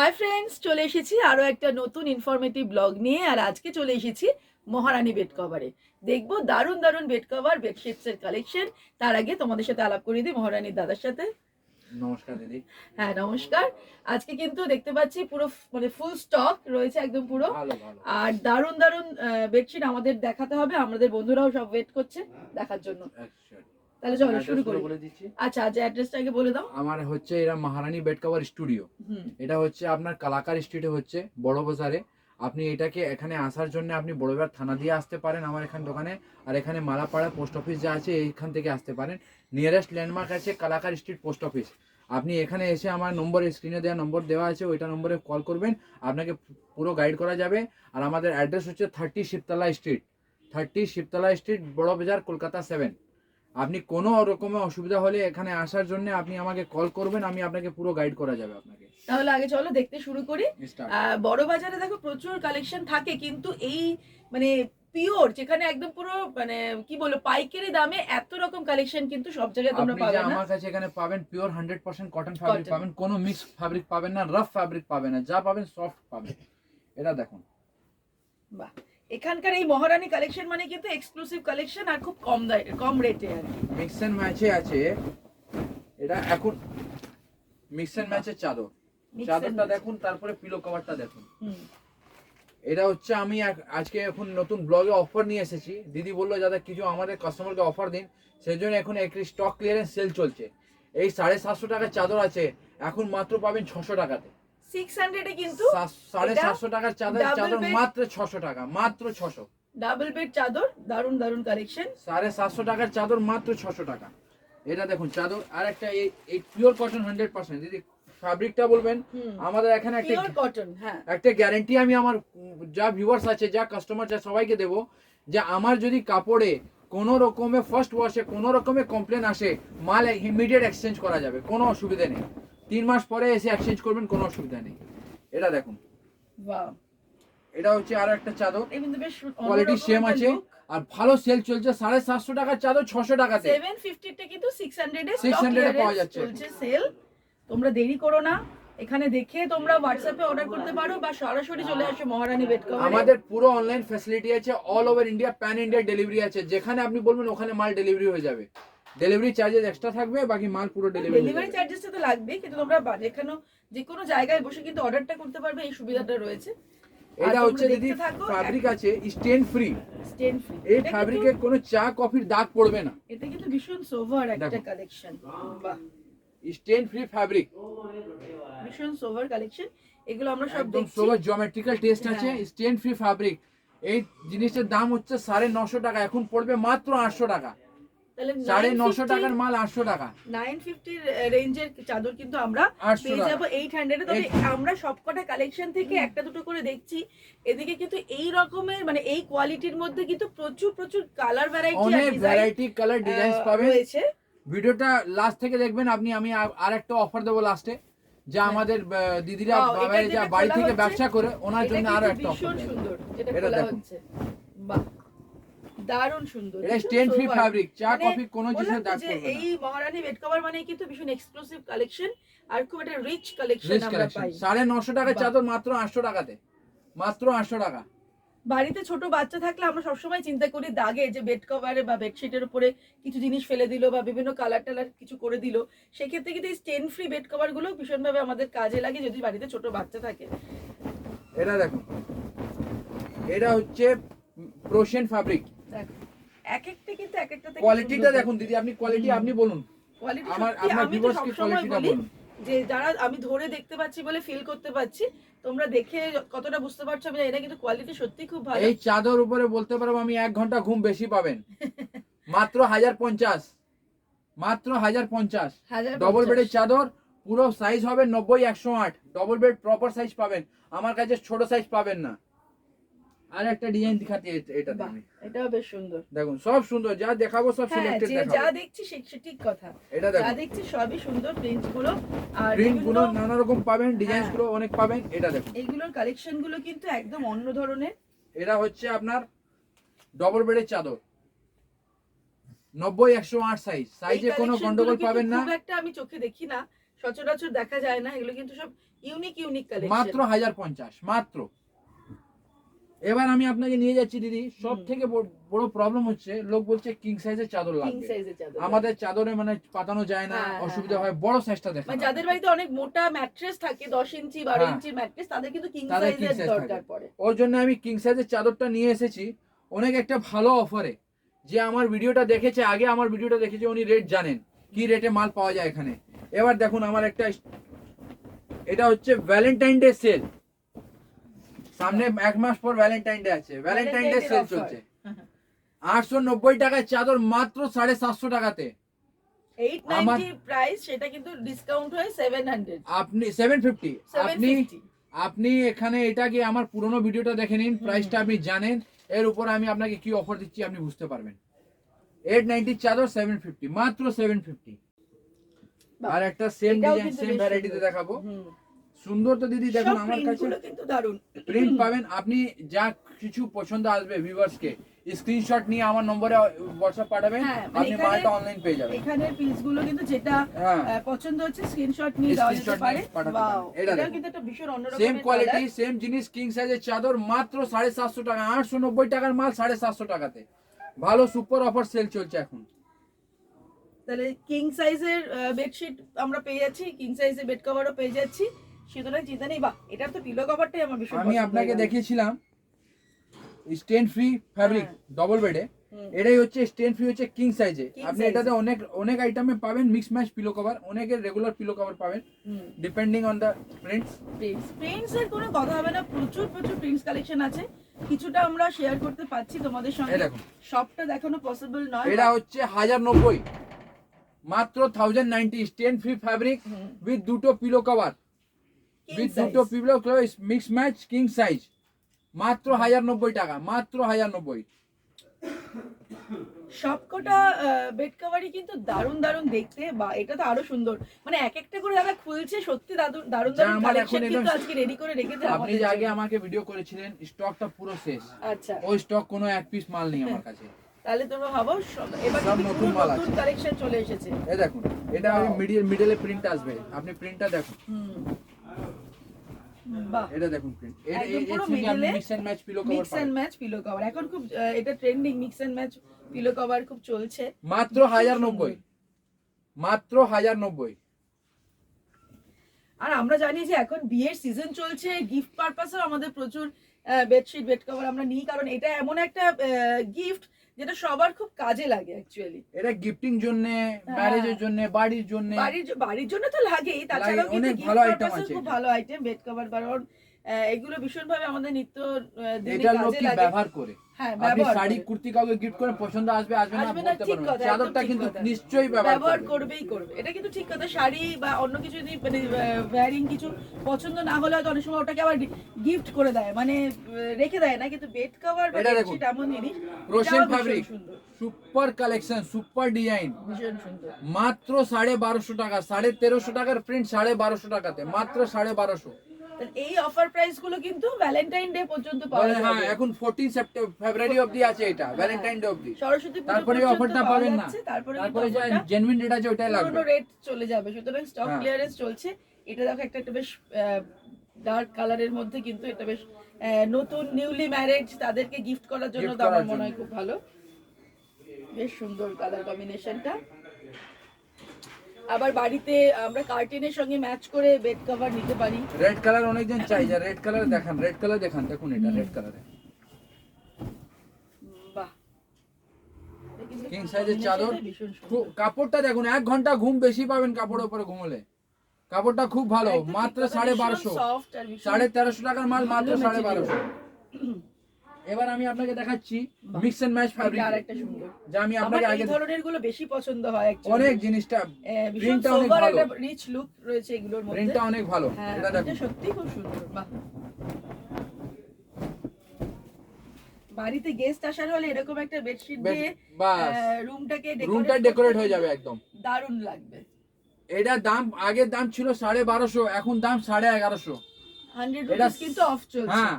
Hi friends চলে এসেছি আরও একটা নতুন ইনফরমেটিভ ব্লগ নিয়ে আর আজকে চলে এসেছি মহারানী বেড কভারে দেখব দারুণ দারুণ বেড কভার বেডশিটস এর কালেকশন তার আগে তোমাদের সাথে আলাপ করে দিই মহারানীর দাদার সাথে। নমস্কার দিদি। হ্যাঁ নমস্কার। আজকে কিন্তু দেখতে পাচ্ছি পুরো মানে ফুল স্টক রয়েছে একদম পুরো। আর দারুণ দারুণ বেডশিট আমাদের দেখাতে হবে। আমাদের বন্ধুরাও সব ওয়েট করছে দেখার জন্য। তাহলে চলো শুরু করি। বলে দিচ্ছি। আচ্ছা আজ অ্যাড্রেসটা আগে বলে দাও। আমার হচ্ছে এরা মহারানী বেড কভার স্টুডিও। এটা হচ্ছে আপনার কালাকার স্ট্রিটে হচ্ছে বড় বাজারে। আপনি এটাকে এখানে আসার জন্য আপনি বড়বার থানা দিয়ে আসতে পারেন আমার এখান দোকানে। আর এখানে মালাপাড়া পোস্ট অফিস যা আছে এইখান থেকে আসতে পারেন। নিয়ারেস্ট ল্যান্ডমার্ক আছে কালাকার স্ট্রিট পোস্ট অফিস। আপনি এখানে এসে আমার নম্বর স্ক্রিনে দেওয়া নম্বর দেওয়া আছে ওইটা নম্বরে কল করবেন। আপনাকে পুরো গাইড করা যাবে। আর আমাদের অ্যাড্রেস হচ্ছে thirty Shibtala street thirty Shibtala street Burrabazar Kolkata seven আপনি কোনো রকমের অসুবিধা হলে এখানে আসার জন্য আপনি আমাকে কল করবেন আমি আপনাকে পুরো গাইড করা যাবে আপনাকে। তাহলে আগে চলো দেখতে শুরু করি. বড় বাজারে দেখো প্রচুর কালেকশন থাকে কিন্তু এই মানে পিওর যেখানে একদম পুরো মানে কি বলব পাইকারি দামে এত রকম কালেকশন কিন্তু সব জায়গায় তোমরা পাবে না। আমার কাছে এখানে পাবেন pure hundred percent cotton fabric পাবেন কোনো মিক্স ফ্যাব্রিক পাবেন না রাফ ফ্যাব্রিক পাবেন না যা পাবেন সফট পাবেন। এটা দেখুন। বাহ। এখানকার এই মহারানী কালেকশন মানে কিন্তু এক্সক্লুসিভ কালেকশন আর খুব কম দায় কম রেটে আর কি। মিক্স এন্ড ম্যাচে আছে। এটা এখন মিক্স এন্ড ম্যাচের চাদর। চাদরটা দেখুন তারপরে পিলো কভারটা দেখুন। এটা হচ্ছে আমি আজকে এখন নতুন ব্লগে অফার নিয়ে এসেছি। দিদি বলল যাতে কিছু আমাদের কাস্টমারকে অফার দিন। সেই জন্য এখন একটি স্টক ক্লিয়ারেন্স সেল চলছে। এই সাড়ে সাতশো টাকার চাদর আছে। এখন মাত্র পাবেন ছশো টাকাতে। 600 এ কিন্তু সাত- সাড়ে এটা সাতশো টাকার চাদর চাদর মাত্র ছশো টাকা মাত্র ছশো। ডাবল বেড চাদর দারুণ দারুণ কালেকশন সাড়ে সাতশো টাকার চাদর মাত্র ছশো টাকা। এটা দেখুন চাদর আর একটা এই পিওর কটন হান্ড্রেড পার্সেন্ট দিদি ফ্যাব্রিকটা বলবেন আমাদের এখানে একটা পিওর কটন হ্যাঁ। একটা গ্যারেন্টি আমি আমার যা ভিউয়ার্স আছে যা কাস্টমার যা সবাইকে দেবো যে আমার যদি কাপড়ে কোনো রকমের ফার্স্ট ওয়াশে কোনো রকমের কমপ্লেন আসে মাল ইমিডিয়েট এক্সচেঞ্জ করা যাবে কোনো অসুবিধা নেই। তিন মাস পরে এসে এক্সচেঞ্জ করবেন কোনো অসুবিধা নেই। এটা দেখুন। এটা হচ্ছে আর একটা চাদর। কোয়ালিটি সেম আছে আর ভালো সেল চলছে। সাড়ে সাতশো টাকার চাদর ছশো টাকাতে। সেভেন কিন্তু সিক্স হান্ড্রেডে 600 এ পাওয়া যাচ্ছে। সেল তোমরা দেরি করো না। এখানে দেখে তোমরা হোয়াটসঅ্যাপে অর্ডার করতে পারো বা সরাসরি চলে আসো মহারানী বেড কভারে আমাদের পুরো অনলাইন ফ্যাসিলিটি আছে। All over India pan India delivery আছে। যেখানে আপনি বলবেন ওখানে মাল ডেলিভারি হয়ে যাবে। ডেলিভারি চার্জেস এক্সট্রা থাকবে বাকি মাল পুরো ডেলিভারি ডেলিভারি চার্জেসটা তো লাগবে কিন্তু তোমরা যেখানে যে কোনো জায়গায় বসে কিন্তু অর্ডারটা করতে পারবে এই সুবিধাটা রয়েছে। এটা হচ্ছে দিদি দেখতে ফ্যাব্রিক আছে স্টেন ফ্রি স্টেন ফ্রি এই ফ্যাব্রিকের কোনো চা কফির দাগ পড়বে না। এটা কিন্তু ভীষণ সোভার একটা কালেকশন বাহ। স্টেন ফ্রি ফ্যাব্রিক ভীষণ সোভার কালেকশন এগুলো আমরা সব দেখছি। সোবার জিওমেট্রিক্যাল টেস্ট আছে। স্টেন ফ্রি ফ্যাব্রিক এই জিনিসের দাম হচ্ছে সাড়ে নশো টাকা এখন পড়বে মাত্র আটশো টাকা। সাড়ে নশো টাকার মাল আটশো টাকা। নাইন ফিফটির রেঞ্জের চাদর কিন্তু আমরা পেয়ে যাব এইট হান্ড্রেডে তবে আমরা সবকটা কালেকশন থেকে একটা দুটো করে দেখছি। এদিকে কিন্তু এই রকমের মানে এই কোয়ালিটির মধ্যে কিন্তু প্রচুর প্রচুর কালার ভ্যারাইটি অনেক ভ্যারাইটি কালার ডিজাইন পাবেন। রয়েছে। ভিডিওটা লাস্ট থেকে দেখবেন আপনি আমি আর- একটা অফার দেবো লাস্টে যা আমাদের দিদিরা যা বাড়ি থেকে ব্যবসা করে ওনার জন্য আরও একটা অফার সুন্দর এটা দেখুন। বাহ। দারুণ সুন্দর। এটা স্টেন ফ্রি ফ্যাব্রিক চা মানে কফি কোনো বললাম দাগ পড়বে এই মহারানী বেড কভার মানে কিন্তু ভীষণ এক্সক্লুসিভ কালেকশন আর খুব একটা রিচ কালেকশন আমরা পাই। সাড়ে নশো টাকার চাদর মাত্র আটশো টাকাতে। মাত্র আটশো টাকা। বাড়িতে ছোট বাচ্চা থাকলে আমরা সবসময় চিন্তা করি দাগে যে বেড কভারে বা বেডশিটের উপরে কিছু জিনিস ফেলে দিল বা বিভিন্ন কালার টালার কিছু করে দিল। সেক্ষেত্রে কিন্তু এই স্টেন ফ্রি বেড কভারগুলো ভীষণভাবে আমাদের কাজে লাগে যদি বাড়িতে ছোট বাচ্চা থাকে। এটা দেখো। এটা হচ্ছে প্রোশিয়ান ফ্যাব্রিক এক একটা কিন্তু এক একটা কোয়ালিটিটা দেখুন দিদি আপনি কোয়ালিটি আপনি বলুন। কোয়ালিটি আমার সত্যি আমি ভিউয়ার্স কি কোয়ালিটিটা বলুন। যে যারা আমি ধরে দেখতে পাচ্ছি বলে ফিল করতে পারছি তোমরা দেখে কতটা বুঝতে পারছ আমি জানি কিন্তু কোয়ালিটি সত্যি খুব ভালো। এই চাদর উপরে বলতে পারব আমি এক ঘণ্টা ঘুম বেশি পাবেন। মাত্র হাজার পঞ্চাশ। মাত্র হাজার পঞ্চাশ। ডবল। বেডের চাদর পুরো সাইজ হবে নব্বই একশো আট। ডবল বেড প্রপার সাইজ পাবেন। আমার কাছে ছোট সাইজ পাবেন না। আর একটা ডিজাইন দেখাতে এটা এটাও বেশ সুন্দর। দেখুন সব সুন্দর যা দেখাবো সব হ্যাঁ সিলেক্টেড যে যা দেখছি সে ঠিক কথা। এটা যা দেখছি সবই সুন্দর প্রিন্টগুলো আর প্রিন্টগুলো নানা রকম পাবেন ডিজাইন হ্যাঁ। গুলো অনেক পাবেন এটা দেখুন। এইগুলোর কালেকশনগুলো কিন্তু একদম অন্য ধরনের। এটা হচ্ছে আপনার ডবল বেডের চাদর। নব্বই একশো আট সাইজ সাইজে কোনো গন্ডগোল পাবেন না। একটা আমি চোখে দেখি না। সচরাচর দেখা যায় না এগুলো কিন্তু সব ইউনিক ইউনিক কালেকশন মাত্র হাজার পঞ্চাশ মাত্র। এবার আমি আপনাকে নিয়ে যাচ্ছি দিদি। সব থেকে বড়- প্রবলেম হচ্ছে লোক বলছে কিং সাইজের চাদর কিং লাগবে। সাইজের চাদর আমাদের চাদরে মানে পাতানো যায় না হ্যাঁ, হ্যাঁ, অসুবিধা হ্যাঁ। হয় বড় সাইজটা দেখা মানে যাদের বাড়িতে অনেক মোটা ম্যাট্রেস থাকে দশ ইঞ্চি বারো হ্যাঁ। ইঞ্চির ম্যাট্রেস তাদের কিন্তু কিং সাইজের দরকার পড়ে। ওর জন্য আমি কিং সাইজের চাদরটা নিয়ে এসেছি। অনেক একটা ভালো অফারে যে আমার ভিডিওটা দেখেছে আগে আমার ভিডিওটা দেখেছে উনি রেট জানেন কি রেটে মাল পাওয়া যায় এখানে। এবার দেখুন আমার একটা এটা হচ্ছে ভ্যালেন্টাইন ডে সেল সামনে এক মাস পর ভ্যালেন্টাইন ডে আছে। ভ্যালেন্টাইন ডে সেল চলছে। আটশো নব্বই টাকায় চাদর মাত্র সাড়ে সাতশো টাকাতে। আপনি সেভেন ফিফটি আপনি আপনি এখানে এটা কি আমার পুরনো ভিডিওটা দেখে নিন প্রাইসটা আপনি জানেন। এর উপর আমি আপনাকে কি অফার দিচ্ছি আপনি বুঝতে পারবেন। এইট নাইনটি চাদর সেভেন ফিফটি মাত্র সেভেন ফিফটি আর একটা সেম ডিজাইন সেম ভ্যারাইটিতে দেখাবো। সুন্দর তো দিদি দেখুন আমার কাছে কিন্তু দারুণ প্রিন্ট পাবেন। আপনি যা কিছু পছন্দ আসবে ভিউয়ার্স কে স্ক্রিনশট নিয়ে আমার নম্বরে হোয়াটসঅ্যাপ পাঠাবেন হ্যাঁ, মানে আপনি মালটা অনলাইন পেয়ে যাবেন। এখানের পিসগুলো কিন্তু যেটা হ্যাঁ। পছন্দ হচ্ছে স্ক্রিনশট নিয়ে দেওয়া যেতে পারে। এটা কিন্তু একটা ভীষণ অন্যরকম সেম কোয়ালিটি সেম জিনিস কিং সাইজের চাদর মাত্র সাড়ে সাতশো টাকা আটশো নব্বই টাকার মাল সাড়ে সাতশো টাকাতে। ভালো সুপার অফার সেল চলছে এখন। তাহলে কিং সাইজের বেডশিট আমরা পেয়ে যাচ্ছি কিং সাইজের বেড কভারও পেয়ে যাচ্ছি। সুতরাং চিন্তা নেই বাহ এটার তো পিলো কভারটাই আমার ভীষণ আমি আপনাকে দেখিয়েছিলাম স্টেন ফ্রি ফ্যাব্রিক। ডবল বেডে এটাই হচ্ছে স্টেন ফ্রি হচ্ছে কিং সাইজে আপনি এটাতে অনেক অনেক আইটেমে পাবেন মিক্স ম্যাচ পিলো কভার অনেকের রেগুলার পিলো কভার পাবেন। Depending on the prints prints এর কোনো কথা হবে না প্রচুর প্রচুর প্রিন্টস কালেকশন আছে। কিছুটা আমরা শেয়ার করতে পারছি তোমাদের সঙ্গে। সবটা দেখানো। পসিবল নয় এটা হচ্ছে হাজার নব্বই। মাত্র thousand ninety stain free fabric with দুটো পিলো কভার উইথ দুটো pillow cover mix match king size মাত্র হাজার নব্বই টাকা মাত্র হাজার নব্বই। সবকটা বেড কভারই কিন্তু দারুণ দারুণ দেখতে বা এটা তো আরও সুন্দর। মানে এক একটা করে দাদা খুলছে সত্যি দারুণ দারুণ দারুণ কালেকশন কিন্তু আজকে রেডি করে রেখেছে আপনি যে আগে আমাকে ভিডিও করেছিলেন স্টকটা পুরো শেষ। আচ্ছা। ওই স্টক কোনো এক পিস মাল নেই আমার কাছে। তাহলে তোমরা ভাবো এবার নতুন মাল আছে। কালেকশন চলে এসেছে। এই দেখুন এটা. মিডিল মিডলে প্রিন্ট আসবে। আপনি প্রিন্টটা দেখুন। হুম। এটা দেখুন প্রিন্ট পুরো mix and match pillow cover mix and match pillow cover এখন খুব এটা trending mix and match pillow cover খুব চলছে। মাত্র ভীষণ হাজার সুন্দর। নব্বই মাত্র হাজার নব্বই। আর আমরা জানি যে এখন বিয়ের সিজন চলছে গিফট পারপাসেও আমাদের প্রচুর বেডশিট বেড কভার আমরা নিই। কারণ এটা এমন একটা গিফট যেটা সবার খুব কাজে লাগে অ্যাকচুয়ালি এটা গিফটিং জন্য। ম্যারেজের জন্য বাড়ির জন্য। বাড়ির বাড়ির জন্য তো লাগেই তাছাড়াও কিন্তু অনেক ভালো আইটেম আছে খুব ভালো আইটেম বেড কভার আহ, এগুলো ভীষণভাবে আমাদের নিত্য এটা লোক কি ব্যবহার করে। হ্যাঁ আপনি শাড়ি কুর্তি কাউকে গিফট করে পছন্দ আসবে আসবে না বলতে পারবেন চাদরটা কিন্তু নিশ্চয়ই ব্যবহার করবেই করবে। এটা কিন্তু ঠিক কথা শাড়ি বা অন্য কিছু যদি মানে কিছু পছন্দ না হলে হয়তো অনেক সময় ওটাকে আবার গিফট করে দেয়। মানে রেখে দেয় না কিন্তু বেড কভার বা বেডশিট এমন জিনিস রোশেন fabric super collection super design মাত্র সাড়ে বারোশো টাকা সাড়ে তেরোশো টাকার প্রিন্ট সাড়ে বারোশো টাকাতে মাত্র সাড়ে বারোশো। এই অফার প্রাইসগুলো কিন্তু ভ্যালেন্টাইন ডে পর্যন্ত পাওয়া বলে হ্যাঁ এখন ফোরটিন সেপ্টেম্বর ফেব্রুয়ারি অবধি আছে এটা ভ্যালেন্টাইন ডে অবধি। সরস্বতী পুজো তারপরে অফারটা পাবেন না। তারপরে তারপরে জেনুইন রেট আছে ওটাই লাগবে। পুরোনো রেট চলে যাবে। সুতরাং স্টক হ্যাঁ। ক্লিয়ারেন্স চলছে। এটা দেখো একটা একটা বেশ ডার্ক কালারের মধ্যে কিন্তু এটা বেশ নতুন নিউলি ম্যারেজ তাদেরকে গিফট করার জন্য তো আমার মনে হয় খুব ভালো। বেশ সুন্দর কালার কম্বিনেশনটা আবার বাড়িতে আমরা কার্টেনের সঙ্গে ম্যাচ করে বেড কভার নিতে পারি। রেড কালার অনেকজন চাই যে রেড কালার দেখান রেড কালার দেখান দেখুন এটা রেড কালারে size এর চাদর। কাপড়টা দেখুন এক ঘণ্টা ঘুম বেশি পাবেন কাপড়ের উপরে ঘুমলে। কাপড়টা খুব ভালো মাত্র সাড়ে বারোশো। সাড়ে তেরোশো টাকার মাল মাত্র সাড়ে বারোশো। এবার আমি আপনাকে দেখাচ্ছি মিক্স এন্ড ম্যাচ ফ্যাব্রিক আরেকটা সুন্দর। যা আমি আপনাকে আগে ধরনেরগুলো বেশি পছন্দ হয় অনেক জিনিসটা প্রিন্টটা অনেক ভালো। রিচ লুক রয়েছে এগুলোর মধ্যে। প্রিন্টটা অনেক ভালো হ্যাঁ এটা দেখুন। সত্যি খুব সুন্দর বাহ। বাড়িতে গেস্ট আসার হলে এরকম একটা বেডশিট দিয়ে রুমটাকে রুমটা ডেকোরেট হয়ে যাবে একদম। দারুণ লাগবে। এটা দাম আগের দাম ছিল সাড়ে বারোশো এখন দাম সাড়ে এগারোশো। হান্ড্রেড এটা কিন্তু অফ চলছে। হ্যাঁ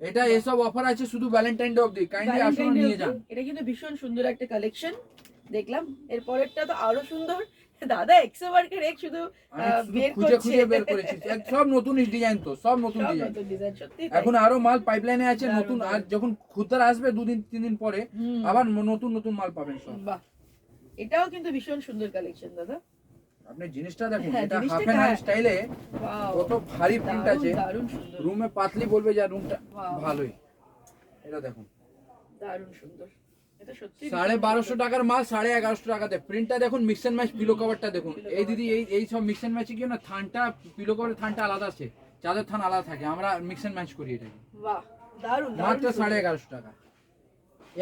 এটা এসব অফার আছে শুধু ভ্যালেন্টাইন ডে অবধি। কাইন্ডলি আসুন নিয়ে যান। এটা কিন্তু ভীষণ সুন্দর একটা কালেকশন দেখলাম। এর পরেরটা তো আরও সুন্দর। দাদা এক্সো ওয়ার্কের এক শুধু বের খুঁজে খুঁজে বের করেছি। সব নতুন ডিজাইন তো সব নতুন ডিজাইন। এখন আরও মাল পাইপলাইনে আছে নতুন। আর যখন খুদ্দার আসবে দুদিন তিন দিন পরে আবার নতুন নতুন মাল পাবেন সব। বাহ। এটাও কিন্তু ভীষণ সুন্দর কালেকশন দাদা। আপনি জিনিসটা দেখুন হ্যাঁ, এটা হাফ এন্ড হাফ। স্টাইলে কত ভারী প্রিন্ট আছে। রুমে পাতলি বলবে যে রুমটা ভালোই। এটা দেখুন। দারুণ সুন্দর। সাড়ে বারোশো টাকার মাল সাড়ে এগারোশো টাকাতে। প্রিন্টটা দেখুন মিক্স এন্ড ম্যাচ পিলো কভারটা দেখুন। এই দিদি এই এই সব মিক্স এন্ড ম্যাচে কি না থানটা পিলো কভারের থানটা আলাদা আছে। চাদর থান আলাদা থাকে। আমরা মিক্স এন্ড ম্যাচ করি এটাকে। মাত্র সাড়ে এগারোশো টাকা।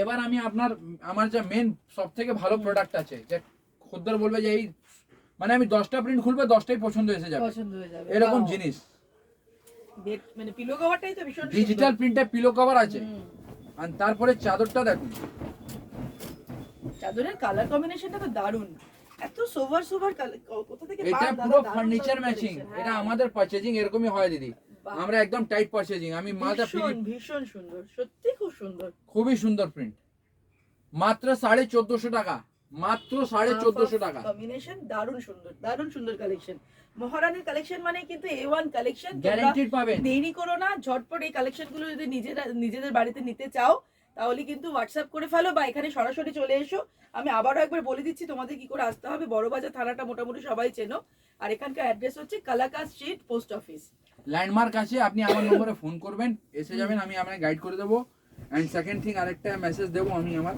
এবার আমি আপনার আমার যে মেন সব থেকে ভালো প্রোডাক্ট আছে যে খদ্দের বলবে যে এই মানে আমি দশটা প্রিন্ট খুলবে দশটাই পছন্দ এসে যাবে। পছন্দ হয়ে যাবে। এরকম জিনিস। মানে পিলো কভারটাই তো ভীষণ ডিজিটাল প্রিন্টে পিলো কভার আছে। আর তারপরে চাদরটা দেখুন। চাদরের কালার কম্বিনেশনটা তো দারুণ। এত সোভার সোভার কোথা থেকে এটা? পুরো ফার্নিচার ম্যাচিং এটা। আমাদের পারচেজিং এরকমই হয় দিদি। আমরা একদম টাইট পারচেজিং আমি মালটা ভীষণ সুন্দর। সত্যি খুব সুন্দর। খুবই সুন্দর প্রিন্ট মাত্র সাড়ে চোদ্দশো টাকা। মাত্র সাড়ে চোদ্দশো টাকা। কম্বিনেশন দারুণ সুন্দর দারুণ সুন্দর কালেকশন মহারানীর কালেকশন মানে কিন্তু এ ওয়ান কালেকশন গ্যারান্টিড পাবেন। দেরি করো না ঝটপট এই কালেকশনগুলো যদি নিজেরা নিজেদের বাড়িতে নিতে চাও তাহলে কিন্তু হোয়াটসঅ্যাপ করে ফেলো বা এখানে সরাসরি চলে এসো। আমি আবারও একবার বলে দিচ্ছি তোমাদের কি করে আসতে হবে? বড়বাজার থানাটা মোটামুটি সবাই চেনো। আর এখানকার অ্যাড্রেস হচ্ছে কালাকা স্ট্রিট পোস্ট অফিস ল্যান্ডমার্ক আছে আপনি আমার নম্বরে ফোন করবেন এসে যাবেন আমি আপনাকে গাইড করে দেবো। অ্যান্ড সেকেন্ড থিং আরেকটা মেসেজ দেবো আমি আমার।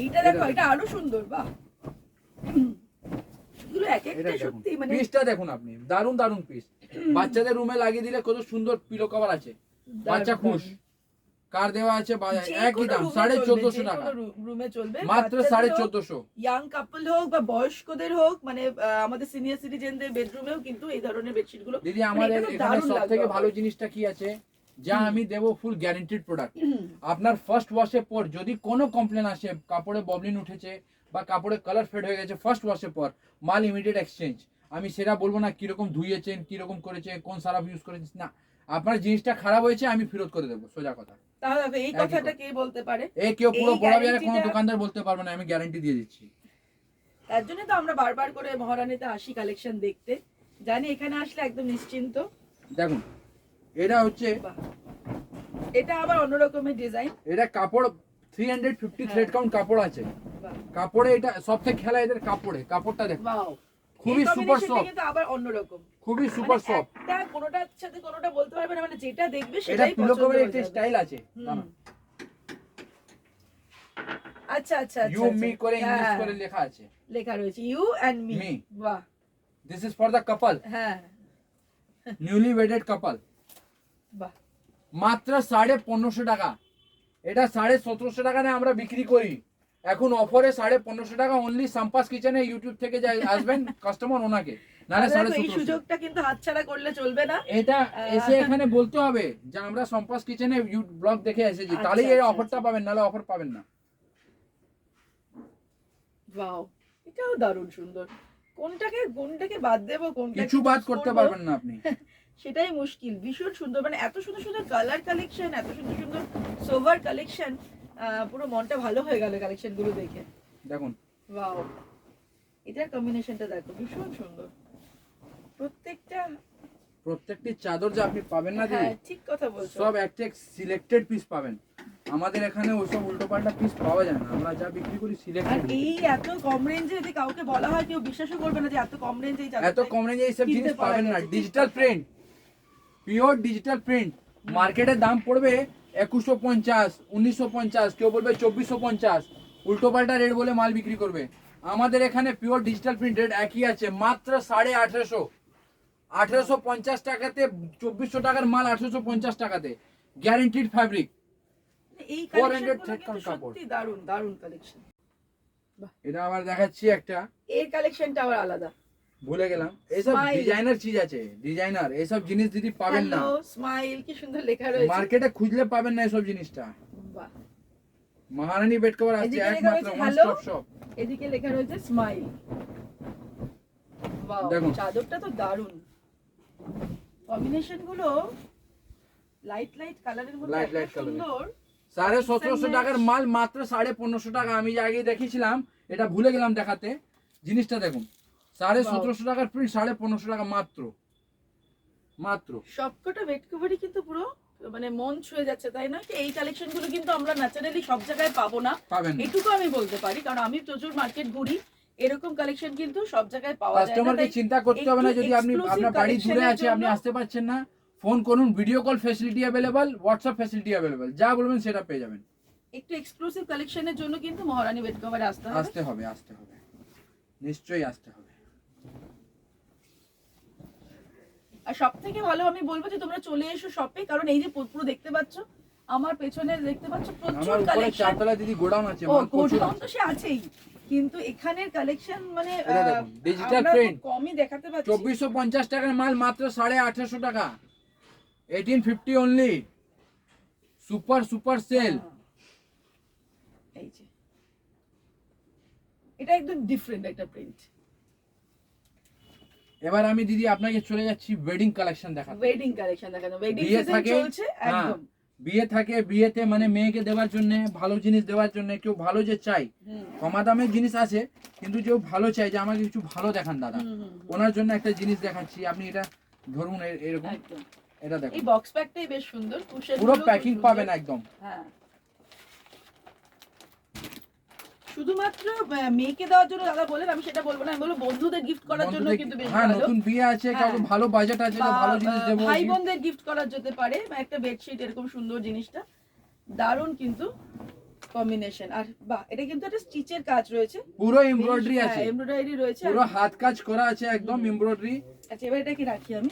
এইটা দেখো এটা আরও সুন্দর বাহ। সত্যি মানে পিসটা দেখুন আপনি। দারুণ দারুণ পিস বাচ্চাদের রুমে লাগিয়ে দিলে কত সুন্দর পিলো কভার আছে। বাচ্চা খুশ। কার দেওয়া আছে? একই দাম সাড়ে চোদ্দশো টাকা। রুমে চলবে। মাত্র সাড়ে চোদ্দশো। ইয়াং কাপল হোক বা বয়স্কদের হোক মানে আমাদের সিনিয়র সিটিজেনদের বেডরুমেও কিন্তু এই ধরনের বেডশিটগুলো দিদি মানে আমাদের এখানে দারুণ সব থেকে ভালো জিনিসটা কি আছে? যা আমি দেবো ফুল গ্যারেন্টিড প্রোডাক্ট আপনার ফার্স্ট ওয়াশের পর যদি কোনো কমপ্লেন আসে কাপড়ে ববলিন উঠেছে বা কাপড়ে কালার ফেড হয়ে গেছে ফার্স্ট ওয়াশের পর মাল ইমিডিয়েট এক্সচেঞ্জ আমি সেটা বলব না কীরকম ধুইয়েছেন কীরকম করেছে কোন সারাপ ইউজ করেছেন না। আপনার জিনিসটা খারাপ হয়েছে আমি ফেরত করে দেবো সোজা কথা। তাহলে এই কথাটা কে বলতে পারে? এ কেউ পুরো বড় বাজারে কোনো দোকানদার বলতে পারবে না আমি গ্যারান্টি দিয়ে দিচ্ছি। তার জন্য তো আমরা বারবার করে মহারানীতে আসি কালেকশন দেখতে। জানি এখানে আসলে একদম নিশ্চিন্ত। দেখুন এটা হচ্ছে। এটা আবার অন্যরকমের ডিজাইন? এটা কাপড় থ্রি হান্ড্রেড ফিফটি হ্যাঁ। থ্রেড কাউন্ট কাপড় আছে। কাপড়ে এটা সব থেকে খেলা এদের কাপড়ে কাপড়টা বাও খুবই সুপার সফট কিন্তু আবার অন্যরকম খুবই সুপার মানে সফট একটা কোনোটার সাথে কোনোটা বলতে পারবে না মানে যেটা দেখবে সেটাই পছন্দ কভারের হয়ে একটা স্টাইল আছে। আচ্ছা আচ্ছা আচ্ছা ইউ মি আচ্ছা। করে ইংলিশ হ্যাঁ, করে লেখা আছে। লেখা রয়েছে। You and me. বাহ। This is for the couple হ্যাঁ। নিউলি ওয়েডেড কাপল মাত্র সাড়ে পনেরোশো টাকা। এটা সাড়ে সতেরোশো টাকা নিয়ে আমরা বিক্রি করি। এখন অফারে সাড়ে পনেরোশো টাকা অনলি সাম্পাস কিচেনে ইউটিউব থেকে যাই আসবেন কাস্টমার ওনাকে। নাহলে সাড়ে এই সুযোগটা কিন্তু হাতছাড়া করলে চলবে না। এটা এসে এখানে বলতে হবে যে আমরা সম্পাস কিচেনে ব্লগ দেখে এসেছি। আচ্ছা, তাহলেই এই আচ্ছা, অফারটা পাবেন নাহলে অফার পাবেন না। ওয়াও এটাও দারুণ সুন্দর। কোনটাকে কোনটাকে বাদ দেবো কোনটা কিছু বাদ করতে পারবেন না আপনি। সেটাই মুশকিল। ভীষণ সুন্দর। মানে এত সুন্দর সুন্দর কালার কালেকশন এত সুন্দর সুন্দর সোভার কালেকশন পুরো মনটা ভালো হয়ে গেল কালেকশনগুলো দেখে। দেখুন। ওয়াও এটার কম্বিনেশনটা দেখো ভীষণ সুন্দর। প্রত্যেকটা প্রত্যেকটি চাদর যা আপনি পাবেন না হ্যাঁ দিদি ঠিক কথা বলছো। সব একটা সিলেক্টেড পিস পাবেন। আমাদের এখানে ওইসব উল্টো পাল্টা পিস পাওয়া যায় না। আমরা যা বিক্রি করি আর এই এত কম রেঞ্জে যদি কাউকে বলা হয় কেউ বিশ্বাসও করবে না যে এত কম রেঞ্জে এত কম রেঞ্জে এইসব জিনিস পাবেন না। Digital print pure digital print মার্কেটের দাম পড়বে একুশশো পঞ্চাশ উনিশশো পঞ্চাশ কেউ বলবে চব্বিশশো পঞ্চাশ। উল্টো পাল্টা রেট বলে মাল বিক্রি করবে। আমাদের এখানে পিওর ডিজিটাল প্রিন্ট রেট একই আছে মাত্র সাড়ে আঠেরোশো। আঠেরোশো পঞ্চাশ টাকাতে চব্বিশশো টাকার মাল আঠেরোশো পঞ্চাশ টাকাতে। গ্যারেন্টিড ফ্যাব্রিক এই 400 কালেকশন কাপড়। এটা আবার দেখাচ্ছি একটা। এর কালেকশনটা আবার আলাদা। ভুলে গেলাম। এইসব ডিজাইনার চিজ আছে ডিজাইনার এইসব জিনিস দিদি পাবেন না স্মাইল কি সুন্দর লেখা রয়েছে। মার্কেটে খুঁজলে পাবেন না এইসব জিনিসটা। মহারানী বেড কভার লেখা একমাত্র ওয়ান স্টপ শপ এদিকে লেখা রয়েছে স্মাইল বাহ চাদরটা তো দারুণ। কম্বিনেশনগুলো লাইট লাইট কালারের মধ্যে এত light সুন্দর। সাড়ে সতেরোশো টাকার মাল মাত্র সাড়ে পনেরোশো টাকা। আমি যে আগে দেখেছিলাম এটা ভুলে গেলাম দেখাতে। জিনিসটা দেখুন। সাড়ে সতেরোশো টাকার প্রিন্ট সাড়ে পনেরোশো টাকা মাত্র। মাত্র। সবকটা বেড কভারই কিন্তু পুরো মানে মন ছুঁয়ে যাচ্ছে তাই না? এই কালেকশনগুলো কিন্তু আমরা ন্যাচারালি সব জায়গায় পাবো না। এটুকু আমি বলতে পারি কারণ আমি প্রচুর মার্কেট ঘুরি এরকম কালেকশন কিন্তু সব জায়গায় পাওয়া যায় কাস্টমারকে চিন্তা করতে হবে না যদি আপনি আপনার বাড়ি দূরে আছে আপনি আসতে পারছেন না ফোন করুন video call facility available WhatsApp facility available যা বলবেন সেটা পেয়ে যাবেন। একটু এক্সক্লুসিভ কালেকশনের জন্য কিন্তু মহারানী বেড কভারে আসতে হবে। আসতে হবে আসতে হবে। নিশ্চয়ই আসতে হবে। আর সব থেকে ভালো আমি বলব যে তোমরা চলে এসো শপে কারণ এই যে পুরো দেখতে পাচ্ছ আমার পেছনে দেখতে পাচ্ছ প্রচুর কালেকশন চারতলা দিদি গোডাউন আছে ও গোডাউন তো সে আছেই কিন্তু এখানের কালেকশন মানে খুব print। কমই দেখাতে পাচ্ছি। চব্বিশশো পঞ্চাশ টাকার মাল মাত্র সাড়ে আঠারোশো টাকা। Eighteen fifty only super super sale এই যে। এটা একদম ডিফারেন্ট একটা প্রিন্ট এবার আমি দিদি আপনাকে চলে যাচ্ছি ওয়েডিং কালেকশন দেখাতে। ওয়েডিং কালেকশন দেখানো ওয়েডিং সিজন চলছে হ্যাঁ। একদম। বিয়ে থাকে বিয়েতে মানে মেয়েকে দেওয়ার জন্য ভালো জিনিস দেওয়ার জন্য কেউ ভালো যে চাই কমা দামের জিনিস আছে কিন্তু কেউ ভালো চাই যে আমাকে কিছু ভালো দেখান দাদা। ওনার জন্য একটা জিনিস দেখাচ্ছি আপনি এটা ধরুন এরকম। এটা দেখুন। এই বক্স প্যাকটাই বেশ সুন্দর পুরো প্যাকিং পাবেন একদম। হ্যাঁ। শুধুমাত্র মেয়েকে দেওয়ার জন্য দাদা বলেন আমি সেটা বলব না আমি বলব বন্ধুদের গিফট করার জন্য কিন্তু বেশ হ্যাঁ ভালো। নতুন বিয়ে আছে হ্যাঁ। কাউকে ভালো বাজেট আছে ভালো জিনিস দেবো। ভাই বোনদের গিফট করা যেতে পারে বা একটা বেডশিট এরকম সুন্দর জিনিসটা। দারুণ কিন্তু কম্বিনেশন আর বাহ এটা কিন্তু একটা স্টিচের কাজ রয়েছে। পুরো এমব্রয়ডারি আছে। এমব্রয়ডারি রয়েছে। পুরো হাত কাজ করা আছে একদম এমব্রয়ডারি আচ্ছা এবার এটা কি রাখি আমি।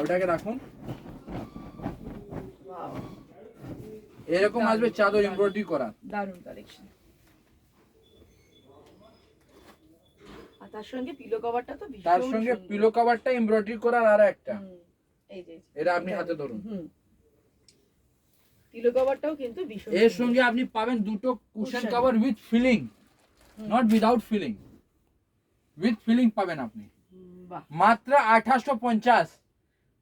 ওটাকে রাখুন। এরকম আসবে চাদর। এমব্রয়ডারি করা। দারুণ কালেকশন তার সঙ্গে পিলো কভারটা তো তার সঙ্গে পিলো কভারটা এমব্রয়ডারি করার আর একটা। এই যে এটা আপনি হাতে ধরুন। পিলো কভারটাও কিন্তু ভীষণ এর সঙ্গে আপনি পাবেন দুটো cushion cover with filling not without filling with filling পাবেন আপনি। মাত্র আঠাশশো পঞ্চাশ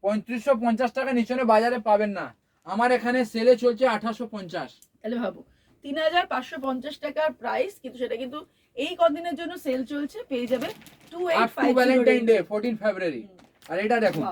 পঁয়ত্রিশশো পঞ্চাশ টাকা নিচনে বাজারে পাবেন না। আমার এখানে সেলে চলছে আঠাশশো পঞ্চাশ। তাহলে ভাবো তিন হাজার পাঁচশো পঞ্চাশ টাকার প্রাইস কিন্তু সেটা কিন্তু এই কদিনের জন্য সেল চলছে পেয়ে যাবে two eight five Valentine day fourteen February আর এটা দেখুন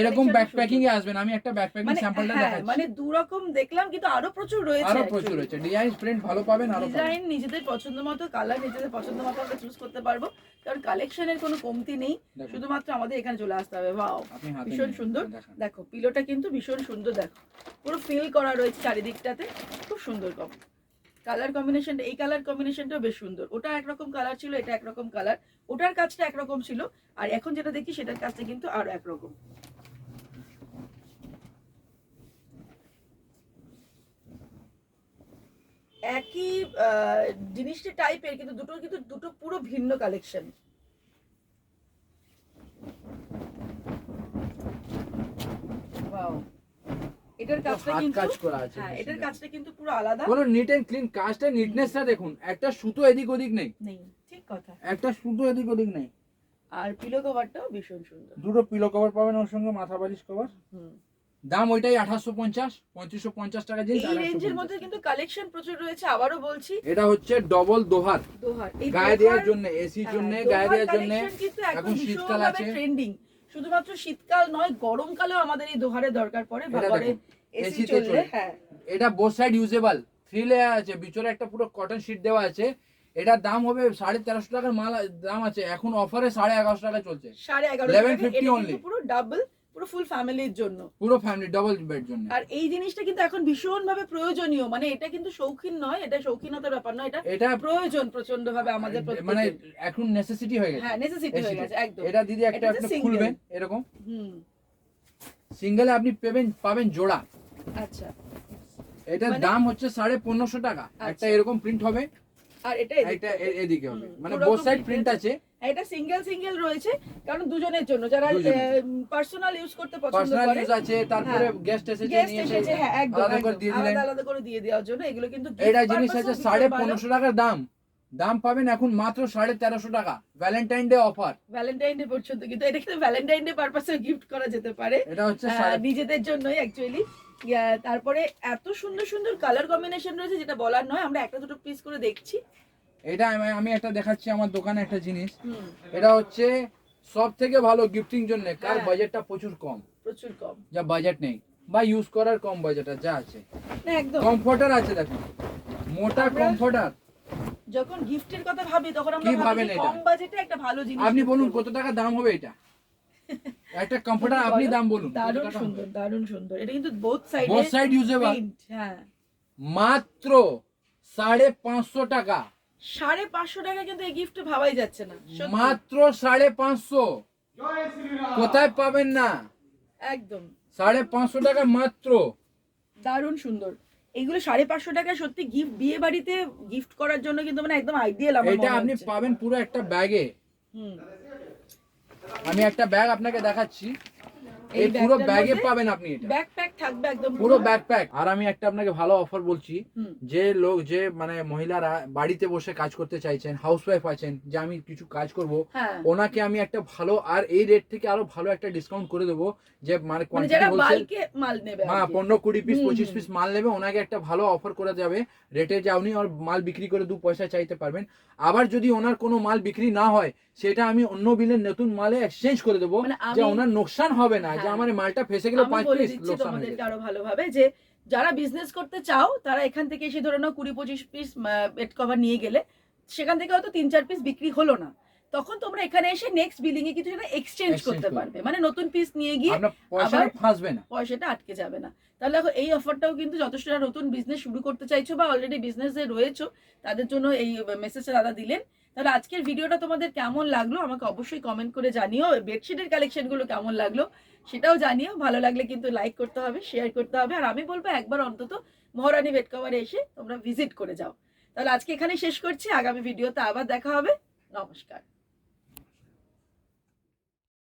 এরকম ব্যাকপ্যাকিং এ আসবেন আমি একটা ব্যাকপ্যাকিং মানে স্যাম্পলটা দেখাচ্ছি। মানে দু রকম দেখলাম কিন্তু আরও প্রচুর রয়েছে আরও প্রচুর রয়েছে ডিজাইন প্রিন্ট ভালো পাবেন আরও ডিজাইন নিজেদের পছন্দ মতো কালার নিজেদের পছন্দ মতো আমরা চুজ করতে পারব কারণ কালেকশনের কোনো কমতি নেই। শুধুমাত্র আমাদের এখানে চলে আসতে হবে ওয়াও ভীষণ সুন্দর। দেখো পিলোটা কিন্তু ভীষণ সুন্দর দেখো। পুরো ফিল করা রয়েছে চারিদিকটাতে খুব সুন্দর কম কালার কম্বিনেশন এই কালার কম্বিনেশনটাও বেশ সুন্দর। ওটা একরকম কালার ছিল, এটা একরকম কালার ওটার কাজটা একরকম ছিল, আর এখন যেটা দেখি সেটার কাজটা কিন্তু আরও একরকম। একই জিনিসটা টাইপের কিন্তু দুটো কিন্তু দুটো পুরো ভিন্ন কালেকশন ওয়াও এটার কাজটা কিন্তু কাজ করা আছে হ্যাঁ এটার কাজটা কিন্তু পুরো আলাদা। কোনো নিট এন্ড ক্লিন কাজটা নিটনেসটা দেখুন একটা সুতো এদিক ওদিক নেই। নেই ঠিক কথা। একটা সুতো এদিক ওদিক নেই। আর পিলো কভারটাও ভীষণ সুন্দর। দুটো পিলো কভার পাবেন ওর সঙ্গে মাথা বালিশ কভার হুম। দাম ওইটাই আঠাশশো পঞ্চাশ পঁয়ত্রিশশো পঞ্চাশ টাকা জিনিস এই রেঞ্জের মধ্যে কিন্তু কালেকশন প্রচুর রয়েছে আবারও বলছি। এটা হচ্ছে ডবল দোহার। দোহার। গায়ে দেওয়ার জন্য এসির হ্যাঁ, জন্য গায়ে দেওয়ার জন্য এখন এখন শীতকাল আছে। ট্রেন্ডিং শুধুমাত্র শীতকাল নয় গরমকালেও আমাদের এই দোহারে দরকার পড়ে ভাগরে এসি চললে চলে। হ্যাঁ এটা both side usable three layer আছে ভিতরে একটা পুরো কটন শীট দেওয়া আছে এটার দাম হবে সাড়ে তেরোশো টাকার মাল দাম আছে এখন অফারে সাড়ে এগারোশো টাকা চলছে সাড়ে এগারো 1150 এটা only। পুরো ডাবল পুরো ফুল ফ্যামিলির জন্য। পুরো ফ্যামিলি ডবল বেড জন্য। আর এই জিনিসটা কিন্তু এখন ভীষণ ভাবে প্রয়োজনীয়। মানে এটা কিন্তু শৌখিন নয় এটা শৌখিনতার ব্যাপার নয় এটা এটা প্রয়োজন প্রচণ্ড ভাবে আমাদের মানে এখন নেসেসিটি হয়ে গেছে। হ্যাঁ নেসেসিটি হয়ে গেছে একদম। এটা দিদি একটা আপনি। খুলবেন এরকম। হুম। সিঙ্গেলে আপনি পাবেন পাবেন জোড়া। আচ্ছা। এটার মানে- দাম হচ্ছে সাড়ে পনেরোশো টাকা। একটা আচ্ছা। এরকম প্রিন্ট হবে। আর এটা এদিকে একটা হবে। এ- এদিকে হবে। মানে বোথ সাইড প্রিন্ট আছে। এটা সিঙ্গেল সিঙ্গেল রয়েছে কারণ দুজনের জন্য। যারা পার্সোনাল ইউজ করতে পছন্দ করে ইউজ আছে তারপরে হ্যাঁ। গেস্ট এসেছে গেস্ট এসেছে হ্যাঁ একদম আলাদা করে দিয়ে আলাদা আলাদা করে দিয়ে দেওয়ার জন্য এগুলো কিন্তু এটা জিনিস আছে ভীষণ সাড়ে ভালো। পনেরোশো টাকার দাম। দাম পাবেন এখন মাত্র সাড়ে তেরোশো টাকা। Valentine day offer Valentine day পর্যন্ত কিন্তু এটা কিন্তু ভ্যালেন্টাইন ডে পারপাসে গিফট করা যেতে পারে। এটা হচ্ছে নিজেদের জন্যই অ্যাকচুয়ালি তারপরে এত সুন্দর সুন্দর কালার কম্বিনেশন রয়েছে যেটা বলার নয় আমরা একটা দুটো পিস করে দেখছি। এটা আমি আমি একটা দেখাচ্ছি আমার দোকানে একটা জিনিস। এটা হচ্ছে সব থেকে ভালো গিফটিং জন্য কার হ্যাঁ। বাজেটটা প্রচুর কম। প্রচুর কম। যা বাজেট নেই বা ইউজ করার কম বাজেট যা আছে। না একদম। কমফর্টার আছে দেখুন। মোটা কমফর্টার যখন গিফটের কথা ভাবি তখন আমরা ভাবেন কম বাজেটে একটা ভালো জিনিস আপনি বলুন কত টাকা দাম হবে এটা? একটা কমফোর্টার আপনি দাম বলুন। দারুণ সুন্দর দারুণ সুন্দর। এটা কিন্তু বোথ সাইডে বোথ সাইড ইউজেবল হ্যাঁ। মাত্র সাড়ে পাঁচশো টাকা। সাড়ে পাঁচশো টাকা কিন্তু এই গিফট ভাবাই যাচ্ছে না মাত্র সাড়ে পাঁচশো। কোথায় পাবেন না? একদম। সাড়ে পাঁচশো টাকা মাত্র। দারুণ সুন্দর। এগুলো সাড়ে পাঁচশো টাকা সত্যি গিফট বিয়ে বাড়িতে গিফট করার জন্য কিন্তু মানে একদম আইডিয়াল এটা আপনি পাবেন পুরো একটা ব্যাগে হুম। আমি একটা ব্যাগ আপনাকে দেখাচ্ছি। এই পুরো ব্যাগে পাবেন আপনি এটা। ব্যাকপ্যাক থাকবে একদম পুরো ব্যাকপ্যাক আর আমি একটা আপনাকে ভালো অফার বলছি। যে লোক যে মানে মহিলারা বাড়িতে বসে কাজ করতে চাইছেন হাউসওয়াইফ আছেন যে আমি কিছু কাজ করব হ্যাঁ। ওনাকে আমি একটা ভালো আর এই রেট থেকে আরও ভালো একটা ডিসকাউন্ট করে দেবো। যে মানে মানে কোয়ান্টিটি হোলসেল বালকে মাল নেবে হ্যাঁ। পনেরো কুড়ি পিস পঁচিশ। পিস মাল নেবে ওনাকে একটা ভালো অফার করা যাবে। রেটে যে আপনি মাল বিক্রি করে দু পয়সা চাইতে পারবেন। আবার যদি ওনার কোনো মাল বিক্রি না হয় সেটা আমি অন্য বিলের নতুন মালে এক্সচেঞ্জ করে দেবো মানে যে ওনার নোকসান হবে না যে হ্যাঁ। আমার মালটা ফেসে গেলে পাঁচ পিস লোকসান হয়ে যাবে। আরও ভালোভাবে যে যারা বিজনেস করতে চাও তারা এখান থেকে এসে ধরে নাও কুড়ি পঁচিশ পিস বেড কভার নিয়ে গেলে সেখান থেকে হয়তো তিন চার পিস বিক্রি হলো না। তখন তোমরা এখানে এসে নেক্সট বিলিং এ কিছু সেটা এক্সচেঞ্জ করতে পারবে। মানে নতুন পিস নিয়ে গিয়ে আবার- ফাঁসবে না। পয়সাটা আটকে যাবে না। তাহলে দেখো এই অফারটাও কিন্তু যথেষ্ট নতুন বিজনেস শুরু করতে চাইছো বা অলরেডি বিজনেসে রয়েছো তাদের জন্য এই মেসেজটা দাদা দিলেন। তাহলে আজকের ভিডিওটা তোমাদের কেমন লাগল? আমাকে অবশ্যই কমেন্ট করে জানিও। বেডশিটের কালেকশনগুলো কেমন লাগল? সেটাও জানিও। ভালো লাগলে কিন্তু লাইক করতে হবে শেয়ার করতে হবে। আর আমি বলব, একবার অন্তত মহারানী বেড কভারে এসে তোমরা ভিজিট করে যাও। তাহলে আজকে এখানে শেষ করছি। আগামী ভিডিওতে আবার দেখা হবে। নমস্কার।